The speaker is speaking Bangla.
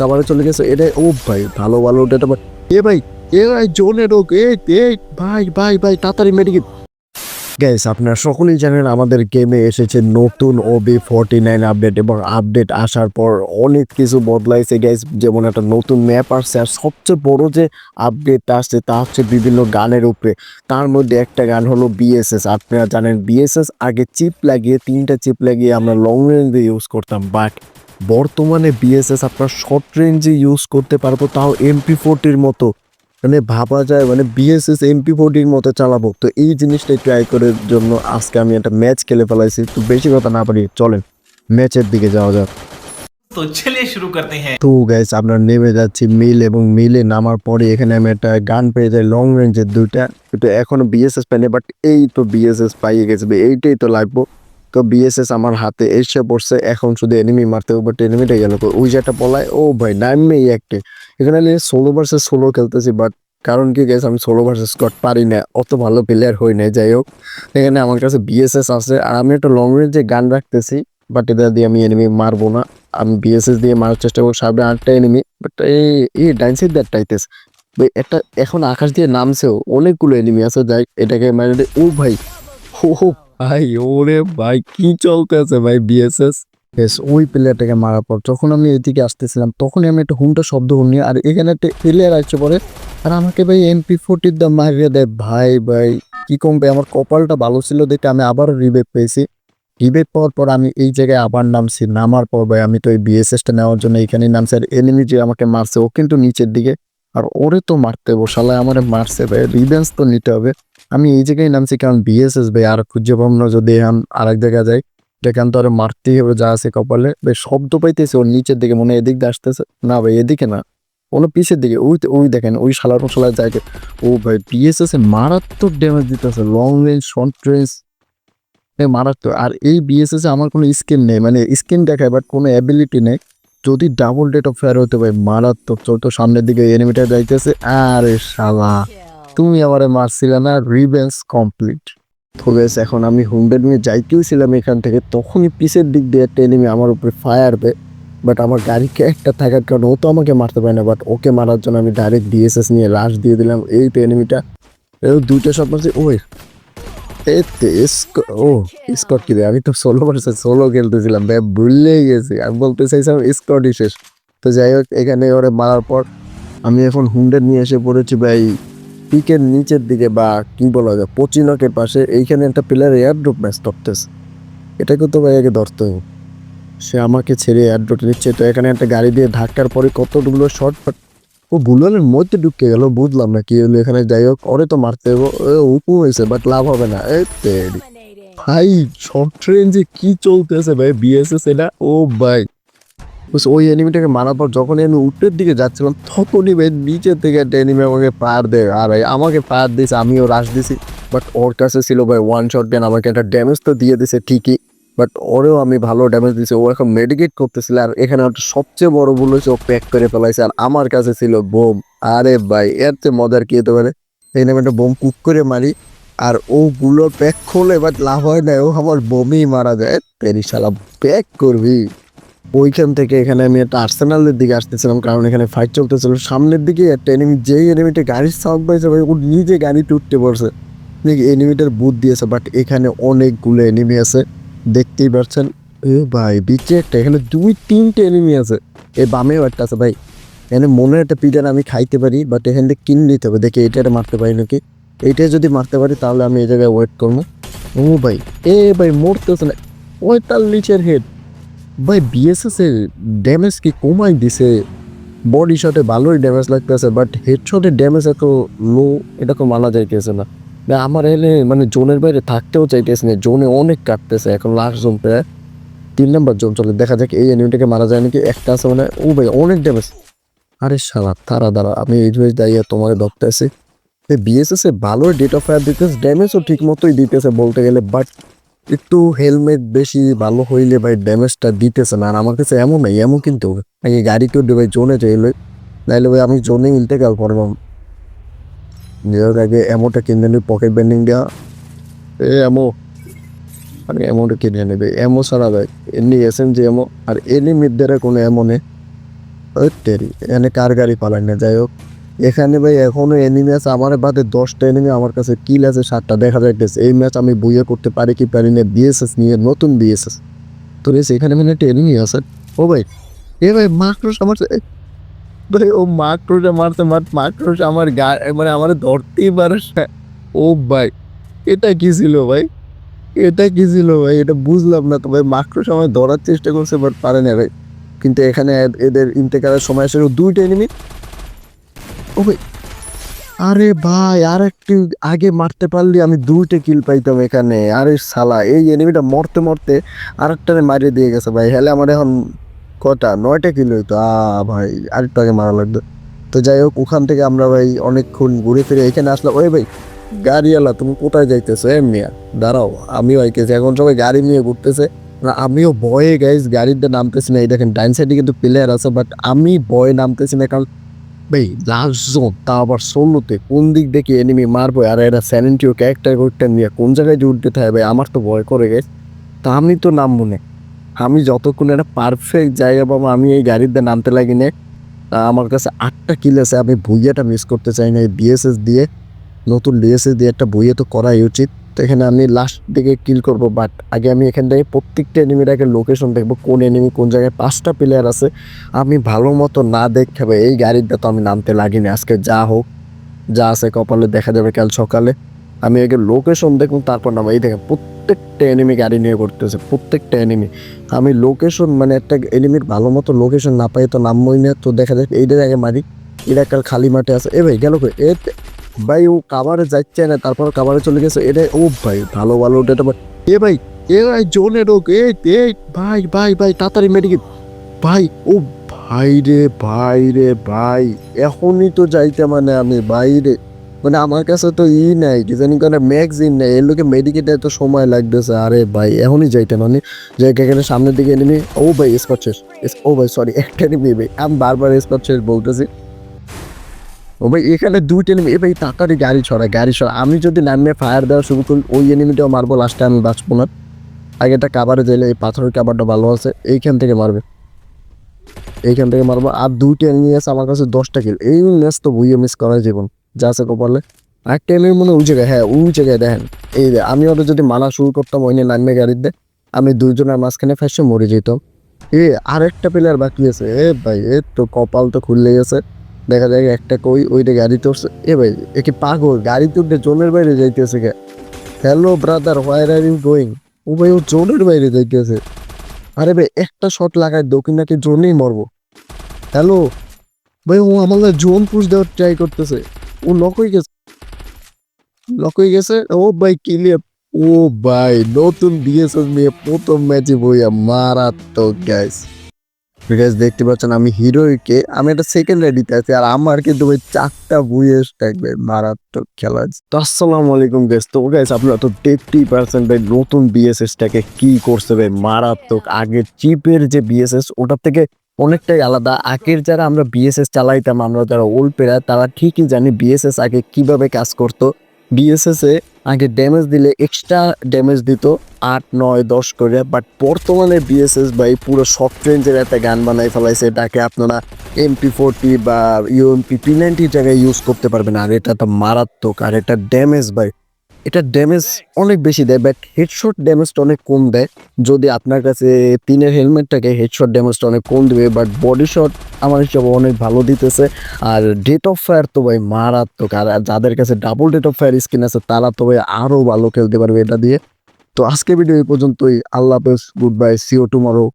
তারপরে চলে গেছে, এটা, ও ভাই, ভালো ভালো ওটা এ ভাই এ ভাই, জোনে রোগ, এ ভাই ভাই ভাই, তাড়াতাড়ি মেডিকেল গ্যাস আপনারা সকলেই জানেন আমাদের গেমে এসেছে নতুন ওবি ফোরটি নাইন আপডেট এবং আপডেট আসার পর অনেক কিছু বদলাইছে গ্যাস যেমন একটা নতুন ম্যাপ আসছে, আর সবচেয়ে বড় যে আপডেট আসছে, তা হচ্ছে বিভিন্ন গানের উপরে। তার মধ্যে একটা গান হলো বিএসএস আপনারা জানেন বিএসএস আগে চিপ লাগিয়ে, তিনটা চিপ লাগিয়ে আমরা লং রেঞ্জে ইউজ করতাম বাট বর্তমানে বিএসএস আপনার শর্ট রেঞ্জে ইউজ করতে পারব তাও এমপি ফোরটির মতো। মানে ভাবা যায় মানে বিএসএস এমপি ফোরটির মতো চালাবো। তো এই জিনিসটাই ট্রাই করার জন্য আজকে আমি একটা ম্যাচ খেলে ফেলাইছি। তো বেশি কথা না পারি চলেন ম্যাচের দিকে যাওয়া যাক। তো চলে শুরু করতে হ্যাঁ। তো গাইস আমরা নেমে যাচ্ছি মিল এবং মিলে নামার পরে এখানে আমি একটা গান পেয়ে যাই লং রেঞ্জের দুইটা। কিন্তু এখনও বিএসএস পাইনি বাট এই তো বিএসএস পাইয়ে গেছে এইটাই তো লাগবো। তো বিএসএস আমার হাতে এসে পড়ছে, এখন শুধু এনিমি মারতে হবে বাট এনিমিটা গেল? ওই যেটা পলায়, ও ভাই নামেই একটা। এখানে সোলো ভার্সেস সোলো খেলতেছি বাট কারণ কি গেছে আমি সোলো ভার্সেস স্কট পারি না, অত ভালো প্লেয়ার হই না যাই হোক। এখানে আমার কাছে বিএসএস আছে, আর আমি একটা লং রেঞ্জে গান রাখতেছি বাট এটা দিয়ে আমি এনিমি মারবো না। আমি বিএসএস দিয়ে মারার চেষ্টা করব, সামনে আটটা এনিমি বাট এই এই ডাইন সাইড দ্যাট টাইতেস একটা এখন আকাশ দিয়ে নামছেও, অনেকগুলো এনিমি আছে, যাই, এটাকে মানে ও ভাই ও ভাই, ওরে ভাই, কি চলতে আছে ভাই বিএসএস বেশ ওই প্লেয়ারটাকে মারার পর যখন আমি এদিকে আসতেছিলাম, তখনই আমি একটা হুমটা শব্দ শুনি আর এখানে একটা প্লেয়ার আসছে পরে। আর আমাকে ভাই এমপি ফোর্টির দাম মারিয়ে দেয়। ভাই ভাই, কি কমবে আমার কপালটা ভালো ছিল দেখে আমি আবারও রিবেক পেয়েছি। রিবেক পাওয়ার পর আমি এই জায়গায় আবার নামছি। নামার পর ভাই আমি তো এই বিএসএসটা নেওয়ার জন্য এখানে নামছি আর এনিমি যে আমাকে মারছে, ও কিন্তু নিচের দিকে। আর ওরে তো মারতে বসালায় আমার মারছে ভাই রিভেন্স তো নিতে হবে। আমি এই জায়গায় নামছি কারণ বিএসএস ভাই, আর খুঁজে পাবো না যদি এখন আর এক জায়গায় যাই। যেখান তো আর মারতেই হবে, যা আছে কপালে। ভাই, শব্দ পাইতেছে, ওর নিচের দিকে মনে এদিক দিয়ে আসতেছে। না ভাই, এদিকে না, কোনো পিছের দিকে। ওই ওই দেখেন, ওই শালার মশলার জায়গায় ও ভাই বিএসএস এ মারাত্মক ড্যামেজ দিতেছে লং রেঞ্জ শর্ট রেঞ্জ মারাত্মক। আর এই বিএসএস এ আমার কোনো স্কিন নেই মানে স্কিন দেখায় বাট কোনো অ্যাবিলিটি নেই। যদি ডাবল ডেট অফ ফেয়ার হতে পারে, মারাত্মক চল তো সামনের দিকে এনিমিটা যাইতেছে। আরে শালা, তুমি আমারে মারছিলে না রিভেন্স কমপ্লিট তো এখন আমি হুন্ডেড নিয়ে যাইতেও ছিলাম এখান থেকে। তখনই পিছের দিক দিয়ে একটা এনিমি আমার উপরে ফায়ার বে বাট আমার গাড়িকে একটা থাকার কারণে ও তো আমাকে মারতে পারে না। বাট ওকে মারার জন্য আমি ডাইরেক্ট ডিএসএস নিয়ে রাশ দিয়ে দিলাম। এই তো এনিমিটা দুইটা শট মারছি। ওই ও, স্কট কি আমি তো সোলো মারছে সোলো খেলতেছিলাম ভাই ভুললেই গেছি। আমি বলতে চাইছিলাম স্কটই শেষ। তো যাই হোক, এখানে ওরে মারার পর আমি এখন হুন্ডেড নিয়ে এসে পড়েছি ভাই, পিকের নিচের দিকে বা কি বলা যায়, পচিনকের পাশে। এইখানে একটা প্লেয়ার এয়ারড্রপ ম্যাচ ধরতেছে। এটাকে তো ভাই আগে ধরতে সে আমাকে ছেড়ে এয়ারড্রপ নিচ্ছে। তো এখানে একটা গাড়ি দিয়ে ধাক্কার পরে কতগুলো শর্ট ও বুলানের মধ্যে ঢুকে গেল, বুঝলাম না কি হলো এখানে। যাই হোক, ওরে তো মারতে উপু হয়েছে বাট লাভ হবে না। তেরি। ভাই শর্ট রেঞ্জে কি চলতেছে ভাই বিএসএস এটা ও ভাই। ওই এনিমিটাকে মারার পর যখন আমি উত্তর দিকে যাচ্ছিলাম, তখনই ভাই নিচের থেকে একটা এনিমি আমাকে পার দেয়। আর ভাই, আমাকে পার দিয়েছে, আমিও রাশ দিছি বাট ওর কাছে ছিল ভাই ওয়ান শট গান আমাকে একটা ড্যামেজ তো দিয়ে দিছে ঠিকই। বাট ওরেও আমি ভালো ড্যামেজ দিয়েছি। ও এখন মেডিকেট করতেছিল আর এখানে সবচেয়ে বড় ভুল হয়েছে, ও প্যাক করে ফেলাইছে। আর আমার কাছে ছিল বোম। আরে ভাই, এর চেয়ে মজার কি হতে পারে? এই নামে একটা বোম কুক করে মারি, আর ওগুলো প্যাক খোলে বাট লাভ হয় না, ও আমার বোমই মারা যায়। পেরিশালা প্যাক করবি? ওইখান থেকে এখানে আমি একটা আর্সেনালের দিকে আসতেছিলাম, কারণ এখানে ফাইট চলতেছিল। সামনের দিকে একটা এনিমি যেই এনিমিটা গাড়ির সাউন্ড পাইছে ভাই, ও নিজে গাড়িতে উঠতে দেখি এনিমিটার বুথ দিয়েছে বাট এখানে অনেকগুলো এনিমি আছে। দেখতেই পাচ্ছেন এ ভাই বিচে একটা এখানে দুই তিনটে এনিমি আছে। এই বামেও একটা আছে ভাই। এখানে মনে একটা পিজার আমি খাইতে পারি বাট এখান থেকে কিনে নিতে হবে। দেখি এটা মারতে পারি নাকি? এইটা যদি মারতে পারি তাহলে আমি এই জায়গায় ওয়েট করব। ও ভাই এ ভাই মরতেছে না। নিচের হেড ভাই বিএসএস ড্যামেজ কি কমাই দিছে? বডি শটে ভালোই ড্যামেজ লাগতেছে বাট হেড শটের ড্যামেজ এত লো এটা তো মানা যাইতেছে না, আমার এলে মানে জোনের বাইরে থাকতেও চাইতেছে না, জোনে অনেক কাটতেছে, এখন লাস্ট জোন তিন নম্বর জোন চলে, দেখা যাক এই এনিমিটাকে মারা যায় নাকি, একটা আছে মানে ও ভাই অনেক ড্যামেজ আরে সারা তারা দাঁড়া, আমি এই ধরে দাঁড়িয়ে তোমাকে ধরতে আছি বিএসএস এ ভালো ডেট অফ ফায়ার দিতেছে ড্যামেজও ঠিক মতোই দিতেছে বলতে গেলে বাট একটু হেলমেট বেশি ভালো হইলে ভাই ড্যামেজটা দিতেছে না, আর আমার কাছে এমন নাই, এমন কিন্তু, আগে গাড়ি কেউ ভাই জোনে চাইলে নাইলে ভাই আমি জোনে ইন্তেকাল করব। নিজের আগে এমোটা কিনে নিই পকেট ব্যান্ডিং দেওয়া এ এমো আরে এমোটা কিনে নেবে এমো ছাড়া ভাই, এমনি এসেন জি এমো আর এনি মিদ্দারে কোনো এমো নেই। ওই তেরি এখানে কার গাড়ি পালায় না, যাই হোক। এখানে ভাই এখনও এনিমি আছে আমার বাদে দশটা এনিমি আমার কাছে কিল আছে, সাতটা দেখা যাইতেছে। এই ম্যাচ আমি বইয়ে করতে পারি কি পারি না বিএসএস নিয়ে, নতুন বিএসএস তো বেশ এখানে মানে একটা এনিমি আছে? ও ভাই, এ ভাই মাকড়স আমার ও মাকড়সে মারতে মার, মাকড়স আমার গা মানে আমার ধরতেই পারে ও ভাই, এটা কি ছিল ভাই? এটা কি ছিল ভাই? এটা বুঝলাম না তো ভাই, মাকড়স আমার ধরার চেষ্টা করছে বাট পারে না ভাই। কিন্তু এখানে এদের ইন্তেকালের সময় আসলে দুইটা এনিমি ও ভাই, আরে ভাই আর একটু আগে মারতে পারলি আমি দুইটা কিল পাইতাম এখানে। আরে সালা এই এনিমিটা মরতে মরতে আরেকটারে মারিয়ে দিয়ে গেছে ভাই। হেলে আমার এখন কটা? নয়টা কিলো হইতো। আ, ভাই আরেকটু আগে মারা লাগতো। তো যাই হোক ওখান থেকে আমরা ভাই অনেকক্ষণ ঘুরে ফিরে এখানে আসলাম। ওই ভাই, গাড়িওয়ালা, তুমি কোথায় যাইতেছো? এমনি দাঁড়াও। আমিও আইতেছি এখন সবাই গাড়ি নিয়ে ঘুরতেছে। না, আমিও ভয়ে গাইজ গাড়িতে নামতেছি না। এই দেখেন ডাইন সাইডে কিন্তু প্লেয়ার আছে বাট আমি ভয়ে নামতেছি না, কারণ ভাই লাস্ট জোন তা আবার সোলোতে কোন দিক দেখে এনিমি মারবো? আর এরা স্যানেন্টিও ক্যারেক্টার করতে নিয়ে কোন জায়গায় উঠতে থাকে ভাই, আমার তো ভয় করে গেছে তা আমি তো নামবো না। আমি যতক্ষণ একটা পারফেক্ট জায়গা পাবো, আমি এই গাড়িতে নামতে লাগি না তা আমার কাছে আটটা কিল আছে, আমি ভুইয়াটা মিস করতে চাই না। এই বিএসএস দিয়ে, নতুন বিএসএস দিয়ে একটা বইয়ে তো করাই উচিত। তো এখানে আমি লাস্ট দিকে কিল করব বাট আগে আমি এখান থেকে প্রত্যেকটা এনিমির আগে লোকেশন দেখব, কোন এনিমি কোন জায়গায় পাঁচটা প্লেয়ার আছে। আমি ভালো মতো না দেখতে হবে এই গাড়িটা তো আমি নামতে লাগিনি। আজকে যা হোক, যা আছে কপালে দেখা যাবে কাল সকালে। আমি আগে লোকেশন দেখুন তারপর নাম, এই দেখেন, প্রত্যেকটা এনিমি গাড়ি নিয়ে করতেছে প্রত্যেকটা এনিমি আমি লোকেশন মানে একটা এনিমির ভালো মতো লোকেশন না পাই, তো নামবই না, তো দেখা যায় এইটার আগে মারি। এটা খালি মাঠে আছে। এ ভাই, গেল এ ভাই, ও কাবারে যাচ্ছে না, তারপর কাবারে চলে গেছে। এটা ও ভাই, ভালো ভালো, ওটা এ ভাই এ ভাই, জোনে রোগ এ এ, ভাই ভাই ভাই, তাড়াতাড়ি মেডিকেল ভাই, ও ভাই রে ভাই রে, ভাই, এখনই তো যাইতে মানে আমি বাইরে মানে আমার কাছে তো ই নাই কি জানি ম্যাগজিন নেই, এর লোকে মেডিকেটে এত সময় লাগতেছে, আরে ভাই, এখনই যাইতে মানে যে এখানে সামনের দিকে এনিমি ও ভাই স্কচেস ও ভাই সরি একটা এনিমি ভাই, আমি বারবার স্কচেস বলতেছি। ও ভাই, এখানে দুইটা এনিমি এ ভাই, তাড়াতাড়ি গাড়ি ছড়া গাড়ি ছড়া, আমি যদি নামিয়ে ফায়ার দেওয়া শুরু করি, ওই এনিমিটাও মারবো লাস্টে আমি বাঁচবো না। আগে একটা কাবারে যাইলে, এই পাথরের কাবারটা ভালো আছে, এইখান থেকে মারবে। এইখান থেকে মারবো, আর দুইটা এনিমি আছে, আমার কাছে দশটা কিল এই ম্যাচ তো বুঝে মিস করার জীবন। যা আছে কপালে। একটা এনিমি মনে ওই জায়গায় হ্যাঁ ওই জায়গায় দেখেন। এই আমি ওটা যদি মানা শুরু করতাম, ওই নিয়ে নামবে গাড়িতে আমি দুইজনের মাঝখানে ফেসে মরে যেতাম। এ, আরেকটা প্লেয়ার বাকি আছে। এ ভাই, এ তো কপাল তো খুললে গেছে দেখা যায় একটা কই, ওইটা গাড়িতে উঠছে এ ভাই, এ কি পাগল? গাড়িতে উঠে জোনের বাইরে যাইতেছে কে? Hello brother where are you going ও ভাই, ও জোনের বাইরে যাইতেছে। আরে ভাই, একটা শট লাগায় দক্ষিণ নাকি জোনেই মরবো। হ্যালো ভাই, ও আমাদের জোন পুষ দেওয়ার ট্রাই করতেছে। ও লক হয়ে গেছে। লক হয়ে গেছে। ও ভাই ক্লিয়ার ও ভাই, নতুন বিএসএস নিয়ে প্রথম ম্যাচে বইয়া মারাত্মক গ্যাস গ্যাস দেখতে পাচ্ছেন আমি হিরোইকে আমি একটা সেকেন্ড রেডিতে আছি, আর আমার কিন্তু ওই চারটা বুয়েস থাকবে। মারাত্মক খেলা তো আসসালামু আলাইকুম গ্যাস তো গ্যাস আপনারা তো টেকটি পার্সেন্ট ভাই, নতুন বিএসএসটাকে কি করছে ভাই, মারাত্মক। আগের চিপের যে বিএসএস ওটার থেকে অনেকটাই আলাদা। আগের যারা আমরা বিএসএস চালাইতাম, আমরা যারা ওল্ড প্লেয়ার তারা ঠিকই জানি বিএসএস আগে কীভাবে কাজ করতো। বিএসএস এ আগে ড্যামেজ দিলে এক্সট্রা ড্যামেজ দিত, আট, নয়, দশ করে। বাট বর্তমানে বিএসএস ভাই পুরো শর্ট রেঞ্জের একটা গান বানাই ফেলাইছে এটাকে আপনারা এমপি ফোরটি বা ইউএমপি পি নাইনটির জায়গায় ইউজ করতে পারবেন। আর এটা তো মারাত্মক, আর এটা ড্যামেজ ভাই। এটা ড্যামেজ অনেক বেশি দেয় বাট হেডশট ড্যামেজটা অনেক কম দেয়। যদি আপনার কাছে তিনের হেলমেটটাকে হেডশট ড্যামেজটা অনেক কম দেবে বাট বডি শট আমার হিসাবে অনেক ভালো দিতেছে। আর ডেট অফ ফায়ার তো ভাই মারাত্মক, আর যাদের কাছে double date of fire skin আছে, তারা তো ভাই আরও ভালো খেলতে পারবে এটা দিয়ে। তো আজকে ভিডিও এই পর্যন্তই, আল্লাহ হাফেজ গুড বাই সিও টুমরো